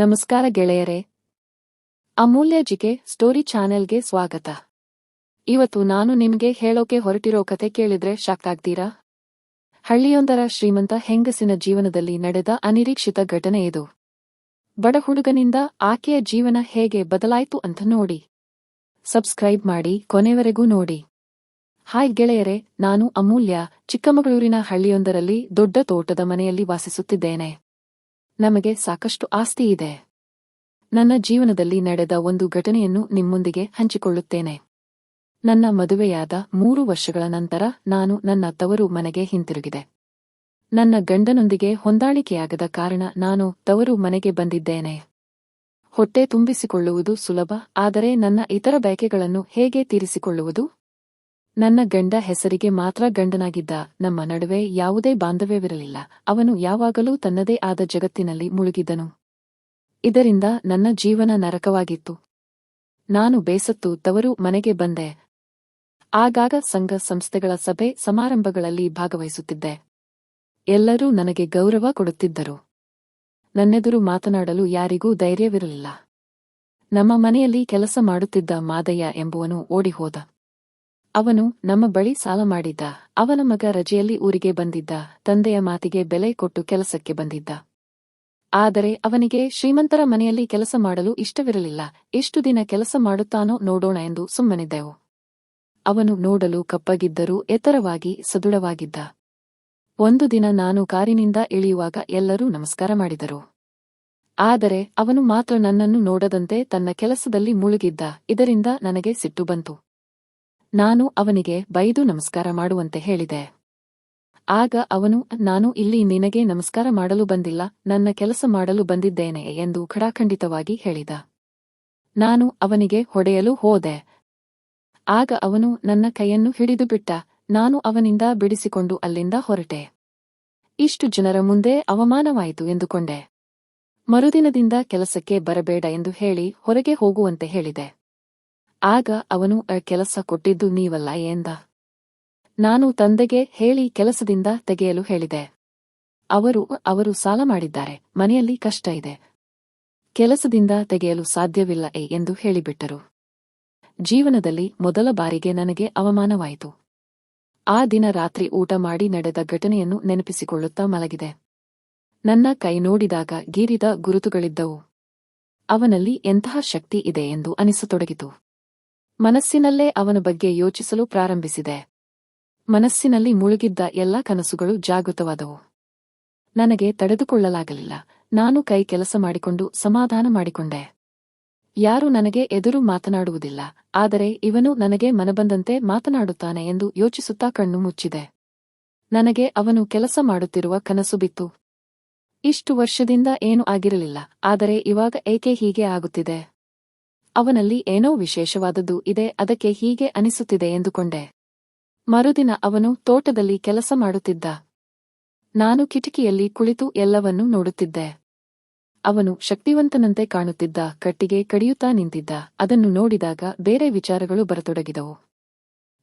ನಮಸ್ಕಾರ ಗೆಳೆಯರೇ. ಅಮೂಲ್ಯ GK story ಚಾನೆಲ್ಗೆ ಸ್ವಾಗತ. ಇವತ್ತು ನಾನು ನಿಮ್ಗೆ ಹೇಳೋಕೆ ಹೊರಟಿರೋ ಕತೆ ಕೇಳಿದ್ರೆ ಶಾಕ್ ಆಗ್ತೀರಾ? ಹಳ್ಳಿಯೊಂದರ ಶ್ರೀಮಂತ ಹೆಂಗಸಿನ ಜೀವನದಲ್ಲಿ ನಡೆದ ಅನಿರೀಕ್ಷಿತ ಘಟನೆ ಇದು. ಬಡ ಹುಡುಗನಿಂದ ಆಕೆಯ ಜೀವನ ಹೇಗೆ ಬದಲಾಯಿತು ಅಂತ ನೋಡಿ. ಸಬ್ಸ್ಕ್ರೈಬ್ ಮಾಡಿ ಕೊನೆವರೆಗೂ ನೋಡಿ. ಹಾಯ್ ಗೆಳೆಯರೆ, ನಾನು ಅಮೂಲ್ಯ ಚಿಕ್ಕಮಗಳೂರಿನ ಹಳ್ಳಿಯೊಂದರಲ್ಲಿ ದೊಡ್ಡ ತೋಟದ ಮನೆಯಲ್ಲಿ ವಾಸಿಸುತ್ತಿದ್ದೇನೆ. ನಮಗೆ ಸಾಕಷ್ಟು ಆಸ್ತಿ ಇದೆ. ನನ್ನ ಜೀವನದಲ್ಲಿ ನಡೆದ ಒಂದು ಘಟನೆಯನ್ನು ನಿಮ್ಮೊಂದಿಗೆ ಹಂಚಿಕೊಳ್ಳುತ್ತೇನೆ. ನನ್ನ ಮದುವೆಯಾದ ಮೂರು ವರ್ಷಗಳ ನಂತರ ನಾನು ನನ್ನ ತವರು ಮನೆಗೆ ಹಿಂತಿರುಗಿದೆ. ನನ್ನ ಗಂಡನೊಂದಿಗೆ ಹೊಂದಾಣಿಕೆಯಾಗದ ಕಾರಣ ನಾನು ತವರು ಮನೆಗೆ ಬಂದಿದ್ದೇನೆ. ಹೊಟ್ಟೆ ತುಂಬಿಸಿಕೊಳ್ಳುವುದು ಸುಲಭ, ಆದರೆ ನನ್ನ ಇತರ ಬಯಕೆಗಳನ್ನು ಹೇಗೆ ತೀರಿಸಿಕೊಳ್ಳುವುದು? ನನ್ನ ಗಂಡ ಹೆಸರಿಗೆ ಮಾತ್ರ ಗಂಡನಾಗಿದ್ದ ನಮ್ಮ ನಡುವೆ ಯಾವುದೇ ಬಾಂಧವ್ಯವಿರಲಿಲ್ಲ. ಅವನು ಯಾವಾಗಲೂ ತನ್ನದೇ ಆದ ಜಗತ್ತಿನಲ್ಲಿ ಮುಳುಗಿದ್ದನು ಇದರಿಂದ ನನ್ನ ಜೀವನ ನರಕವಾಗಿತ್ತು. ನಾನು ಬೇಸತ್ತು ತವರು ಮನೆಗೆ ಬಂದೆ. ಆಗಾಗ ಸಂಘ ಸಂಸ್ಥೆಗಳ ಸಭೆ ಸಮಾರಂಭಗಳಲ್ಲಿ ಭಾಗವಹಿಸುತ್ತಿದ್ದೆ. ಎಲ್ಲರೂ ನನಗೆ ಗೌರವ ಕೊಡುತ್ತಿದ್ದರು. ನನ್ನೆದುರು ಮಾತನಾಡಲು ಯಾರಿಗೂ ಧೈರ್ಯವಿರಲಿಲ್ಲ. ನಮ್ಮ ಮನೆಯಲ್ಲಿ ಕೆಲಸ ಮಾಡುತ್ತಿದ್ದ ಮಾದಯ್ಯ ಎಂಬುವನು ಓಡಿಹೋದ. ಅವನು ನಮ್ಮ ಬಳಿ ಸಾಲ ಮಾಡಿದ್ದ. ಅವನ ಮಗ ರಜೆಯಲ್ಲಿ ಊರಿಗೆ ಬಂದಿದ್ದ. ತಂದೆಯ ಮಾತಿಗೆ ಬೆಲೆ ಕೊಟ್ಟು ಕೆಲಸಕ್ಕೆ ಬಂದಿದ್ದ. ಆದರೆ ಅವನಿಗೆ ಶ್ರೀಮಂತರ ಮನೆಯಲ್ಲಿ ಕೆಲಸ ಮಾಡಲು ಇಷ್ಟವಿರಲಿಲ್ಲ. ಎಷ್ಟು ದಿನ ಕೆಲಸ ಮಾಡುತ್ತಾನೋ ನೋಡೋಣ ಎಂದು ಸುಮ್ಮನಿದ್ದೆವು. ಅವನು ನೋಡಲು ಕಪ್ಪಗಿದ್ದರೂ ಎತ್ತರವಾಗಿ ಸದೃಢವಾಗಿದ್ದ. ಒಂದು ದಿನ ನಾನು ಕಾರಿನಿಂದ ಇಳಿಯುವಾಗ ಎಲ್ಲರೂ ನಮಸ್ಕಾರ ಮಾಡಿದರು. ಆದರೆ ಅವನು ಮಾತ್ರ ನನ್ನನ್ನು ನೋಡದಂತೆ ತನ್ನ ಕೆಲಸದಲ್ಲಿ ಮುಳುಗಿದ್ದ. ಇದರಿಂದ ನನಗೆ ಸಿಟ್ಟು ಬಂತು. ನಾನು ಅವನಿಗೆ ಬೈದು ನಮಸ್ಕಾರ ಮಾಡುವಂತೆ ಹೇಳಿದೆ. ಆಗ ಅವನು, ನಾನು ಇಲ್ಲಿ ನಿನಗೆ ನಮಸ್ಕಾರ ಮಾಡಲು ಬಂದಿಲ್ಲ, ನನ್ನ ಕೆಲಸ ಮಾಡಲು ಬಂದಿದ್ದೇನೆ ಎಂದು ಖಡಾಖಂಡಿತವಾಗಿ ಹೇಳಿದ. ನಾನು ಅವನಿಗೆ ಹೊಡೆಯಲು ಹೋದೆ. ಆಗ ಅವನು, ನನ್ನ ಕೈಯನ್ನು ಹಿಡಿದು ಬಿಟ್ಟ, ನಾನು ಅವನಿಂದ ಬಿಡಿಸಿಕೊಂಡು ಅಲ್ಲಿಂದ ಹೊರಟೆ. ಇಷ್ಟು ಜನರ ಮುಂದೆ ಅವಮಾನವಾಯಿತು ಎಂದುಕೊಂಡೆ. ಮರುದಿನದಿಂದ ಕೆಲಸಕ್ಕೆ ಬರಬೇಡ ಎಂದು ಹೇಳಿ ಹೊರಗೆ ಹೋಗುವಂತೆ ಹೇಳಿದೆ. ಆಗ ಅವನು, ಅ ಕೆಲಸ ಕೊಟ್ಟಿದ್ದು ನೀವಲ್ಲ ಎಂದ. ನಾನು ತಂದೆಗೆ ಹೇಳಿ ಕೆಲಸದಿಂದ ತೆಗೆಯಲು ಹೇಳಿದೆ. ಅವರು ಅವರು ಸಾಲ ಮಾಡಿದ್ದಾರೆ, ಮನೆಯಲ್ಲಿ ಕಷ್ಟ ಇದೆ. ಕೆಲಸದಿಂದ ತೆಗೆಯಲು ಸಾಧ್ಯವಿಲ್ಲ ಎ ಎಂದು ಹೇಳಿಬಿಟ್ಟರು. ಜೀವನದಲ್ಲಿ ಮೊದಲ ಬಾರಿಗೆ ನನಗೆ ಅವಮಾನವಾಯಿತು. ಆ ದಿನ ರಾತ್ರಿ ಊಟ ಮಾಡಿ ನಡೆದ ಘಟನೆಯನ್ನು ನೆನಪಿಸಿಕೊಳ್ಳುತ್ತಾ ಮಲಗಿದೆ. ನನ್ನ ಕೈ ನೋಡಿದಾಗ ಗೀರಿದ ಗುರುತುಗಳಿದ್ದವು. ಅವನಲ್ಲಿ ಎಂತಹ ಶಕ್ತಿ ಇದೆ ಎಂದು ಅನಿಸತೊಡಗಿತು. ಮನಸ್ಸಿನಲ್ಲೇ ಅವನ ಬಗ್ಗೆ ಯೋಚಿಸಲು ಪ್ರಾರಂಭಿಸಿದೆ. ಮನಸ್ಸಿನಲ್ಲಿ ಮುಳುಗಿದ್ದ ಎಲ್ಲ ಕನಸುಗಳು ಜಾಗೃತವಾದವು. ನನಗೆ ತಡೆದುಕೊಳ್ಳಲಾಗಲಿಲ್ಲ. ನಾನು ಕೈ ಕೆಲಸ ಮಾಡಿಕೊಂಡು ಸಮಾಧಾನ ಮಾಡಿಕೊಂಡೆ. ಯಾರು ನನಗೆ ಎದುರು ಮಾತನಾಡುವುದಿಲ್ಲ, ಆದರೆ ಇವನು ನನಗೆ ಮನಬಂದಂತೆ ಮಾತನಾಡುತ್ತಾನೆ ಎಂದು ಯೋಚಿಸುತ್ತಾ ಕಣ್ಣು ಮುಚ್ಚಿದೆ. ನನಗೆ ಅವನು ಕೆಲಸ ಮಾಡುತ್ತಿರುವ ಕನಸು ಬಿತ್ತು. ಇಷ್ಟು ವರ್ಷದಿಂದ ಏನು ಆಗಿರಲಿಲ್ಲ, ಆದರೆ ಇವಾಗ ಏಕೆ ಹೀಗೆ ಆಗುತ್ತಿದೆ? ಅವನಲ್ಲಿ ಏನೋ ವಿಶೇಷವಾದದ್ದು ಇದೆ, ಅದಕ್ಕೆ ಹೀಗೆ ಅನಿಸುತ್ತಿದೆ ಎಂದುಕೊಂಡೆ. ಮರುದಿನ ಅವನು ತೋಟದಲ್ಲಿ ಕೆಲಸ ಮಾಡುತ್ತಿದ್ದ. ನಾನು ಕಿಟಕಿಯಲ್ಲಿ ಕುಳಿತು ಎಲ್ಲವನ್ನೂ ನೋಡುತ್ತಿದ್ದೆ. ಅವನು ಶಕ್ತಿವಂತನಂತೆ ಕಾಣುತ್ತಿದ್ದ, ಕಟ್ಟಿಗೆ ಕಡಿಯುತ್ತಾ ನಿಂತಿದ್ದ, ಅದನ್ನು ನೋಡಿದಾಗ ಬೇರೆ ವಿಚಾರಗಳು ಬರತೊಡಗಿದವು.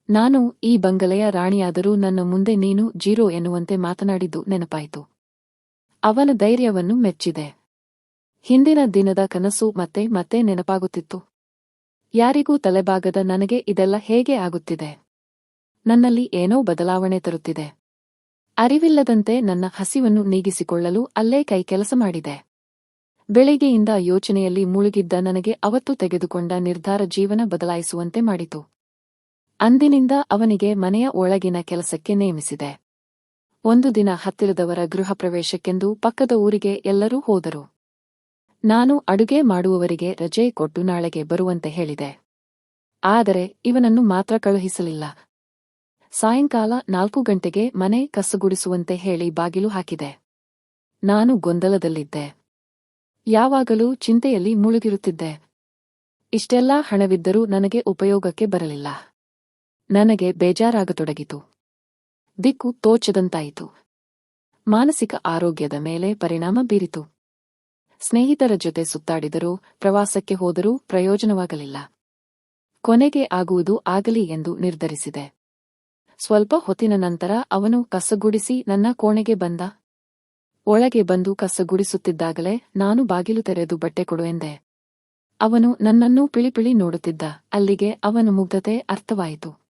ನಾನು, ಈ ಬಂಗಲೆಯ ರಾಣಿಯಾದರೂ ನನ್ನ ಮುಂದೆ ನೀನು ಜೀರೋ ಎನ್ನುವಂತೆ ಮಾತನಾಡಿದ್ದು ನೆನಪಾಯಿತು. ಅವನ ಧೈರ್ಯವನ್ನು ಮೆಚ್ಚಿದೆ. ಹಿಂದಿನ ದಿನದ ಕನಸು ಮತ್ತೆ ಮತ್ತೆ ನೆನಪಾಗುತ್ತಿತ್ತು. ಯಾರಿಗೂ ತಲೆಬಾಗದ ನನಗೆ ಇದೆಲ್ಲ ಹೇಗೆ ಆಗುತ್ತಿದೆ? ನನ್ನಲ್ಲಿ ಏನೋ ಬದಲಾವಣೆ ತರುತ್ತಿದೆ. ಅರಿವಿಲ್ಲದಂತೆ ನನ್ನ ಹಸಿವನ್ನು ನೀಗಿಸಿಕೊಳ್ಳಲು ಅಲ್ಲೇ ಕೈ ಕೆಲಸ ಮಾಡಿದೆ. ಬೆಳಿಗ್ಗೆಯಿಂದ ಯೋಚನೆಯಲ್ಲಿ ಮುಳುಗಿದ್ದ ನನಗೆ ಅವತ್ತು ತೆಗೆದುಕೊಂಡ ನಿರ್ಧಾರ ಜೀವನ ಬದಲಾಯಿಸುವಂತೆ ಮಾಡಿತು. ಅಂದಿನಿಂದ ಅವನಿಗೆ ಮನೆಯ ಒಳಗಿನ ಕೆಲಸಕ್ಕೆ ನೇಮಿಸಿದೆ. ಒಂದು ದಿನ ಹತ್ತಿರದವರ ಗೃಹ ಪ್ರವೇಶಕ್ಕೆಂದು ಪಕ್ಕದ ಊರಿಗೆ ಎಲ್ಲರೂ ಹೋದರು. ನಾನು ಅಡುಗೆ ಮಾಡುವವರಿಗೆ ರಜೆ ಕೊಟ್ಟು ನಾಳೆಗೆ ಬರುವಂತೆ ಹೇಳಿದೆ. ಆದರೆ ಇವನನ್ನು ಮಾತ್ರ ಕಳುಹಿಸಲಿಲ್ಲ. ಸಾಯಂಕಾಲ ನಾಲ್ಕು ಗಂಟೆಗೆ ಮನೆ ಕಸುಗುಡಿಸುವಂತೆ ಹೇಳಿ ಬಾಗಿಲು ಹಾಕಿದೆ. ನಾನು ಗೊಂದಲದಲ್ಲಿದ್ದೆ. ಯಾವಾಗಲೂ ಚಿಂತೆಯಲ್ಲಿ ಮುಳುಗಿರುತ್ತಿದ್ದೆ. ಇಷ್ಟೆಲ್ಲಾ ಹಣವಿದ್ದರೂ ನನಗೆ ಉಪಯೋಗಕ್ಕೆ ಬರಲಿಲ್ಲ. ನನಗೆ ಬೇಜಾರಾಗತೊಡಗಿತು. ದಿಕ್ಕು ತೋಚದಂತಾಯಿತು. ಮಾನಸಿಕ ಆರೋಗ್ಯದ ಮೇಲೆ ಪರಿಣಾಮ ಬೀರಿತು. ಸ್ನೇಹಿತರ ಜೊತೆ ಸುತ್ತಾಡಿದರೂ, ಪ್ರವಾಸಕ್ಕೆ ಹೋದರೂ ಪ್ರಯೋಜನವಾಗಲಿಲ್ಲ. ಕೊನೆಗೆ ಆಗುವುದು ಆಗಲಿ ಎಂದು ನಿರ್ಧರಿಸಿದೆ. ಸ್ವಲ್ಪ ಹೊತ್ತಿನ ನಂತರ ಅವನು ಕಸಗುಡಿಸಿ ನನ್ನ ಕೋಣೆಗೆ ಬಂದ. ಒಳಗೆ ಬಂದು ಕಸಗುಡಿಸುತ್ತಿದ್ದಾಗಲೇ ನಾನು ಬಾಗಿಲು ತೆರೆದು ಬಟ್ಟೆ ಕೊಡು ಎಂದೆ. ಅವನು ನನ್ನನ್ನೂ ಪಿಳಿಪಿಳಿ ನೋಡುತ್ತಿದ್ದ. ಅಲ್ಲಿಗೆ ಅವನ ಮುಗ್ಧತೆ ಅರ್ಥವಾಯಿತು.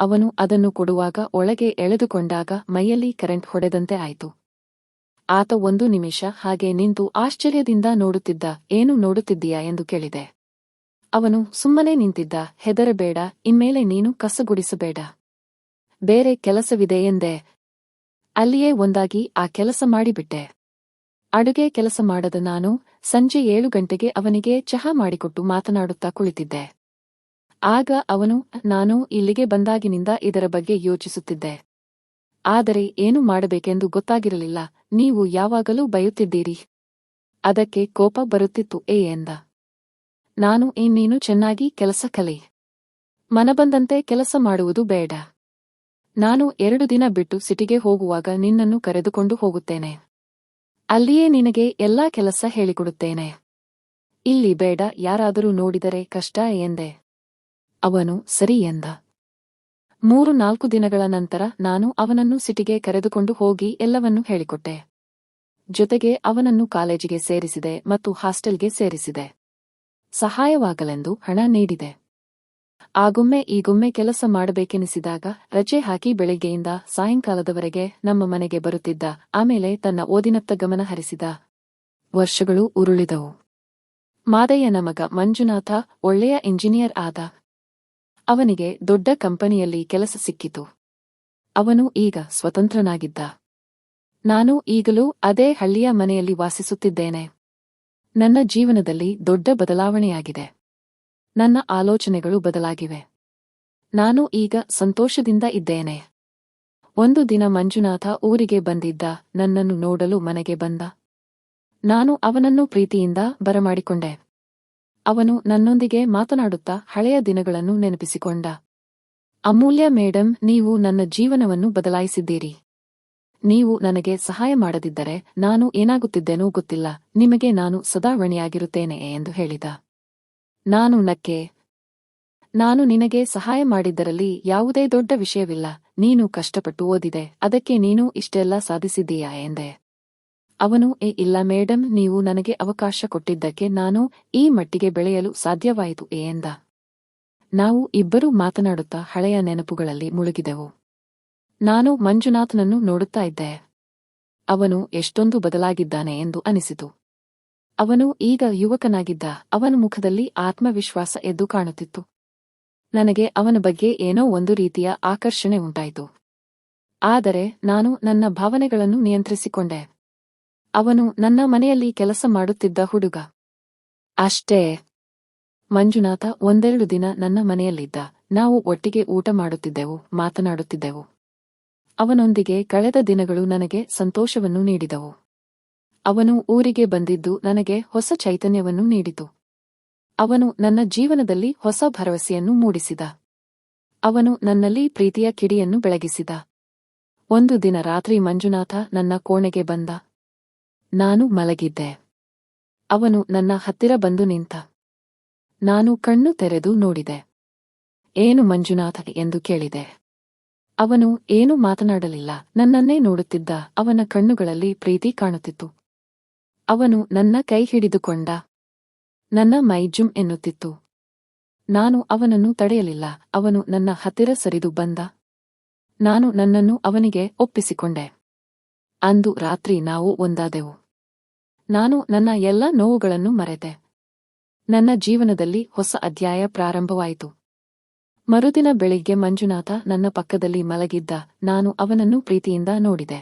ಅವನು ಅದನ್ನು ಕೊಡುವಾಗ ಒಳಗೆ ಎಳೆದುಕೊಂಡಾಗ ಮೈಯಲ್ಲಿ ಕರೆಂಟ್ ಹೊಡೆದಂತೆ ಆಯಿತು. ಆತ ಒಂದು ನಿಮಿಷ ಹಾಗೆ ನಿಂತು ಆಶ್ಚರ್ಯದಿಂದ ನೋಡುತ್ತಿದ್ದ, ಏನು ನೋಡುತ್ತಿದ್ದೀಯಾ? ಎಂದು ಕೇಳಿದೆ. ಅವನು, ಸುಮ್ಮನೆ ನಿಂತಿದ್ದ, ಹೆದರಬೇಡ, ಇನ್ಮೇಲೆ ನೀನು ಕಸಗುಡಿಸಬೇಡ. ಬೇರೆ ಕೆಲಸವಿದೆ ಎಂದೆ. ಅಲ್ಲಿಯೇ ಒಂದಾಗಿ ಆ ಕೆಲಸ ಮಾಡಿಬಿಟ್ಟೆ. ಅಡುಗೆ ಕೆಲಸ ಮಾಡದ ನಾನು ಸಂಜೆ ಏಳು ಗಂಟೆಗೆ ಅವನಿಗೆ ಚಹಾ ಮಾಡಿಕೊಟ್ಟು ಮಾತನಾಡುತ್ತಾ ಕುಳಿತಿದ್ದೆ. ಆಗ ಅವನು, ನಾನು ಇಲ್ಲಿಗೆ ಬಂದಾಗಿನಿಂದ ಇದರ ಬಗ್ಗೆ ಯೋಚಿಸುತ್ತಿದ್ದೆ. ಆದರೆ ಏನು ಮಾಡಬೇಕೆಂದು ಗೊತ್ತಾಗಿರಲಿಲ್ಲ. ನೀವು ಯಾವಾಗಲೂ ಬಯುತ್ತಿದ್ದೀರಿ. ಅದಕ್ಕೆ ಕೋಪ ಬರುತ್ತಿತ್ತು ಏ ಎಂದ. ನಾನು ಇನ್ನೇನು ಚೆನ್ನಾಗಿ ಕೆಲಸ ಕಲೆ. ಮನಬಂದಂತೆ ಕೆಲಸ ಮಾಡುವುದು ಬೇಡ. ನಾನು ಎರಡು ದಿನ ಬಿಟ್ಟು ಸಿಟಿಗೆ ಹೋಗುವಾಗ ನಿನ್ನನ್ನು ಕರೆದುಕೊಂಡು ಹೋಗುತ್ತೇನೆ. ಅಲ್ಲಿಯೇ ನಿನಗೆ ಎಲ್ಲಾ ಕೆಲಸ ಹೇಳಿಕೊಡುತ್ತೇನೆ. ಇಲ್ಲಿ ಬೇಡ, ಯಾರಾದರೂ ನೋಡಿದರೆ ಕಷ್ಟ ಎಂದೆ. ಅವನು ಸರಿ ಎಂದ. ಮೂರು ನಾಲ್ಕು ದಿನಗಳ ನಂತರ ನಾನು ಅವನನ್ನು ಸಿಟಿಗೆ ಕರೆದುಕೊಂಡು ಹೋಗಿ ಎಲ್ಲವನ್ನೂ ಹೇಳಿಕೊಟ್ಟೆ. ಜೊತೆಗೆ ಅವನನ್ನು ಕಾಲೇಜಿಗೆ ಸೇರಿಸಿದೆ ಮತ್ತು ಹಾಸ್ಟೆಲ್ಗೆ ಸೇರಿಸಿದೆ. ಸಹಾಯವಾಗಲೆಂದು ಹಣ ನೀಡಿದೆ. ಆಗೊಮ್ಮೆ ಈಗೊಮ್ಮೆ ಕೆಲಸ ಮಾಡಬೇಕೆನಿಸಿದಾಗ ರಜೆ ಹಾಕಿ ಬೆಳಿಗ್ಗೆಯಿಂದ ಸಾಯಂಕಾಲದವರೆಗೆ ನಮ್ಮ ಮನೆಗೆ ಬರುತ್ತಿದ್ದ, ಆಮೇಲೆ ತನ್ನ ಓದಿನತ್ತ ಗಮನ ಹರಿಸಿದ ವರ್ಷಗಳು ಉರುಳಿದವು. ಮಾದಯ್ಯನ ಮಗ ಮಂಜುನಾಥ ಒಳ್ಳೆಯ ಇಂಜಿನಿಯರ್ ಆದ ಅವನಿಗೆ ದೊಡ್ಡ ಕಂಪನಿಯಲ್ಲಿ ಕೆಲಸ ಸಿಕ್ಕಿತು. ಅವನು ಈಗ ಸ್ವತಂತ್ರನಾಗಿದ್ದ. ನಾನು ಈಗಲೂ ಅದೇ ಹಳ್ಳಿಯ ಮನೆಯಲ್ಲಿ ವಾಸಿಸುತ್ತಿದ್ದೇನೆ. ನನ್ನ ಜೀವನದಲ್ಲಿ ದೊಡ್ಡ ಬದಲಾವಣೆಯಾಗಿದೆ. ನನ್ನ ಆಲೋಚನೆಗಳು ಬದಲಾಗಿವೆ. ನಾನು ಈಗ ಸಂತೋಷದಿಂದ ಇದ್ದೇನೆ. ಒಂದು ದಿನ ಮಂಜುನಾಥ ಊರಿಗೆ ಬಂದಿದ್ದ ನನ್ನನ್ನು ನೋಡಲು ಮನೆಗೆ ಬಂದ. ನಾನು ಅವನನ್ನು ಪ್ರೀತಿಯಿಂದ ಬರಮಾಡಿಕೊಂಡೆ. ಅವನು ನನ್ನೊಂದಿಗೆ ಮಾತನಾಡುತ್ತಾ ಹಳೆಯ ದಿನಗಳನ್ನು ನೆನಪಿಸಿಕೊಂಡ. ಅಮೂಲ್ಯ ಮೇಡಂ, ನೀವು ನನ್ನ ಜೀವನವನ್ನು ಬದಲಾಯಿಸಿದ್ದೀರಿ. ನೀವು ನನಗೆ ಸಹಾಯ ಮಾಡದಿದ್ದರೆ ನಾನು ಏನಾಗುತ್ತಿದ್ದೇನೋ ಗೊತ್ತಿಲ್ಲ. ನಿಮಗೆ ನಾನು ಸದಾ ಋಣಿಯಾಗಿರುತ್ತೇನೆ ಎಂದು ಹೇಳಿದ. ನಾನು ನಕ್ಕೆ, ನಾನು ನಿನಗೆ ಸಹಾಯ ಮಾಡಿದ್ದರಲ್ಲಿ ಯಾವುದೇ ದೊಡ್ಡ ವಿಷಯವಿಲ್ಲ. ನೀನು ಕಷ್ಟಪಟ್ಟು ಓದಿದೆ. ಅದಕ್ಕೆ ನೀನು ಇಷ್ಟೆಲ್ಲ ಸಾಧಿಸಿದ್ದೀಯಾ ಎಂದೆ. ಅವನು, ಏ ಇಲ್ಲ ಮೇಡಂ, ನೀವು ನನಗೆ ಅವಕಾಶ ಕೊಟ್ಟಿದ್ದಕ್ಕೆ ನಾನು ಈ ಮಟ್ಟಿಗೆ ಬೆಳೆಯಲು ಸಾಧ್ಯವಾಯಿತು, ಏ ಎಂದ. ನಾವು ಇಬ್ಬರೂ ಮಾತನಾಡುತ್ತಾ ಹಳೆಯ ನೆನಪುಗಳಲ್ಲಿ ಮುಳುಗಿದೆವು. ನಾನು ಮಂಜುನಾಥನನ್ನು ನೋಡುತ್ತಾ ಇದ್ದೆ. ಅವನು ಎಷ್ಟೊಂದು ಬದಲಾಗಿದ್ದಾನೆ ಎಂದು ಅನಿಸಿತು. ಅವನು ಈಗ ಯುವಕನಾಗಿದ್ದ ಅವನ ಮುಖದಲ್ಲಿ ಆತ್ಮವಿಶ್ವಾಸ ಎದ್ದು ಕಾಣುತ್ತಿತ್ತು. ನನಗೆ ಅವನ ಬಗ್ಗೆ ಏನೋ ಒಂದು ರೀತಿಯ ಆಕರ್ಷಣೆ ಉಂಟಾಯಿತು. ಆದರೆ ನಾನು ನನ್ನ ಭಾವನೆಗಳನ್ನು ನಿಯಂತ್ರಿಸಿಕೊಂಡೆ. ಅವನು ನನ್ನ ಮನೆಯಲ್ಲಿ ಕೆಲಸ ಮಾಡುತ್ತಿದ್ದ ಹುಡುಗ. ಅಷ್ಟೇ. ಮಂಜುನಾಥ ಒಂದೆರಡು ದಿನ ನನ್ನ ಮನೆಯಲ್ಲಿದ್ದ. ನಾವು ಒಟ್ಟಿಗೆ ಊಟ ಮಾಡುತ್ತಿದ್ದೆವು, ಮಾತನಾಡುತ್ತಿದ್ದೆವು. ಅವನೊಂದಿಗೆ ಕಳೆದ ದಿನಗಳು ನನಗೆ ಸಂತೋಷವನ್ನು ನೀಡಿದವು. ಅವನು ಊರಿಗೆ ಬಂದಿದ್ದು ನನಗೆ ಹೊಸ ಚೈತನ್ಯವನ್ನು ನೀಡಿತು. ಅವನು ನನ್ನ ಜೀವನದಲ್ಲಿ ಹೊಸ ಭರವಸೆಯನ್ನು ಮೂಡಿಸಿದ. ಅವನು ನನ್ನಲ್ಲಿ ಪ್ರೀತಿಯ ಕಿಡಿಯನ್ನು ಬೆಳಗಿಸಿದ. ಒಂದು ದಿನ ರಾತ್ರಿ ಮಂಜುನಾಥ ನನ್ನ ಕೋಣೆಗೆ ಬಂದ. ನಾನು ಮಲಗಿದ್ದೆ. ಅವನು ನನ್ನ ಹತ್ತಿರ ಬಂದು ನಿಂತ. ನಾನು ಕಣ್ಣು ತೆರೆದು ನೋಡಿದೆ. ಏನು ಮಂಜುನಾಥ ಎಂದು ಕೇಳಿದೆ. ಅವನು ಏನೂ ಮಾತನಾಡಲಿಲ್ಲ. ನನ್ನನ್ನೇ ನೋಡುತ್ತಿದ್ದ ಅವನ ಕಣ್ಣುಗಳಲ್ಲಿ ಪ್ರೀತಿ ಕಾಣುತ್ತಿತ್ತು. ಅವನು ನನ್ನ ಕೈ ಹಿಡಿದುಕೊಂಡ. ನನ್ನ ಮೈಜುಂ ಎನ್ನುತ್ತಿತ್ತು. ನಾನು ಅವನನ್ನು ತಡೆಯಲಿಲ್ಲ. ಅವನು ನನ್ನ ಹತ್ತಿರ ಸರಿದು ಬಂದ. ನಾನು ನನ್ನನ್ನು ಅವನಿಗೆ ಒಪ್ಪಿಸಿಕೊಂಡೆ. ಅಂದು ರಾತ್ರಿ ನಾವು ಒಂದಾದೆವು. ನಾನು ನನ್ನ ಎಲ್ಲ ನೋವುಗಳನ್ನು ಮರೆತೆ. ನನ್ನ ಜೀವನದಲ್ಲಿ ಹೊಸ ಅಧ್ಯಾಯ ಪ್ರಾರಂಭವಾಯಿತು. ಮರುದಿನ ಬೆಳಿಗ್ಗೆ ಮಂಜುನಾಥ ನನ್ನ ಪಕ್ಕದಲ್ಲಿ ಮಲಗಿದ್ದ ನಾನು ಅವನನ್ನು ಪ್ರೀತಿಯಿಂದ ನೋಡಿದೆ.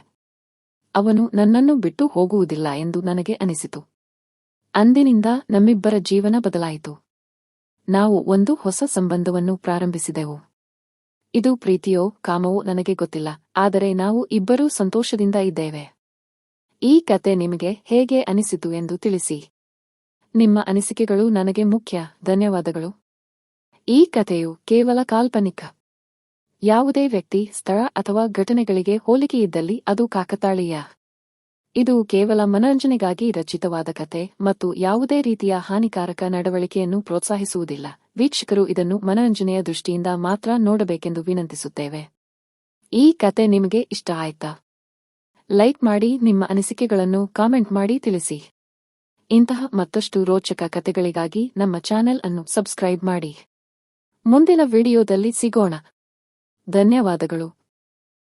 ಅವನು ನನ್ನನ್ನು ಬಿಟ್ಟು ಹೋಗುವುದಿಲ್ಲ ಎಂದು ನನಗೆ ಅನಿಸಿತು. ಅಂದಿನಿಂದ ನಮ್ಮಿಬ್ಬರ ಜೀವನ ಬದಲಾಯಿತು. ನಾವು ಒಂದು ಹೊಸ ಸಂಬಂಧವನ್ನು ಪ್ರಾರಂಭಿಸಿದೆವು. ಇದು ಪ್ರೀತಿಯೋ ಕಾಮವೋ ನನಗೆ ಗೊತ್ತಿಲ್ಲ, ಆದರೆ ನಾವು ಇಬ್ಬರೂ ಸಂತೋಷದಿಂದ ಇದ್ದೇವೆ. ಈ ಕತೆ ನಿಮಗೆ ಹೇಗೆ ಅನಿಸಿತು ಎಂದು ತಿಳಿಸಿ. ನಿಮ್ಮ ಅನಿಸಿಕೆಗಳು ನನಗೆ ಮುಖ್ಯ. ಧನ್ಯವಾದಗಳು. ಈ ಕಥೆಯು ಕೇವಲ ಕಾಲ್ಪನಿಕ. ಯಾವುದೇ ವ್ಯಕ್ತಿ, ಸ್ಥಳ ಅಥವಾ ಘಟನೆಗಳಿಗೆ ಹೋಲಿಕೆಯಿದ್ದಲ್ಲಿ ಅದು ಕಾಕತಾಳೀಯ. ಇದು ಕೇವಲ ಮನರಂಜನೆಗಾಗಿ ರಚಿತವಾದ ಕತೆ ಮತ್ತು ಯಾವುದೇ ರೀತಿಯ ಹಾನಿಕಾರಕ ನಡವಳಿಕೆಯನ್ನು ಪ್ರೋತ್ಸಾಹಿಸುವುದಿಲ್ಲ. ವೀಕ್ಷಕರು ಇದನ್ನು ಮನರಂಜನೆಯ ದೃಷ್ಟಿಯಿಂದ ಮಾತ್ರ ನೋಡಬೇಕೆಂದು ವಿನಂತಿಸುತ್ತೇವೆ. ಈ ಕತೆ ನಿಮಗೆ ಇಷ್ಟ ಆಯ್ತಾ? ಲೈಕ್ ಮಾಡಿ ನಿಮ್ಮ ಅನಿಸಿಕೆಗಳನ್ನು ಕಾಮೆಂಟ್ ಮಾಡಿ ತಿಳಿಸಿ. ಇಂತಹ ಮತ್ತಷ್ಟು ರೋಚಕ ಕಥೆಗಳಿಗಾಗಿ ನಮ್ಮ ಚಾನೆಲ್ ಅನ್ನು ಸಬ್ಸ್ಕ್ರೈಬ್ ಮಾಡಿ. ಮುಂದಿನ ವಿಡಿಯೋದಲ್ಲಿ ಸಿಗೋಣ. ಧನ್ಯವಾದಗಳು.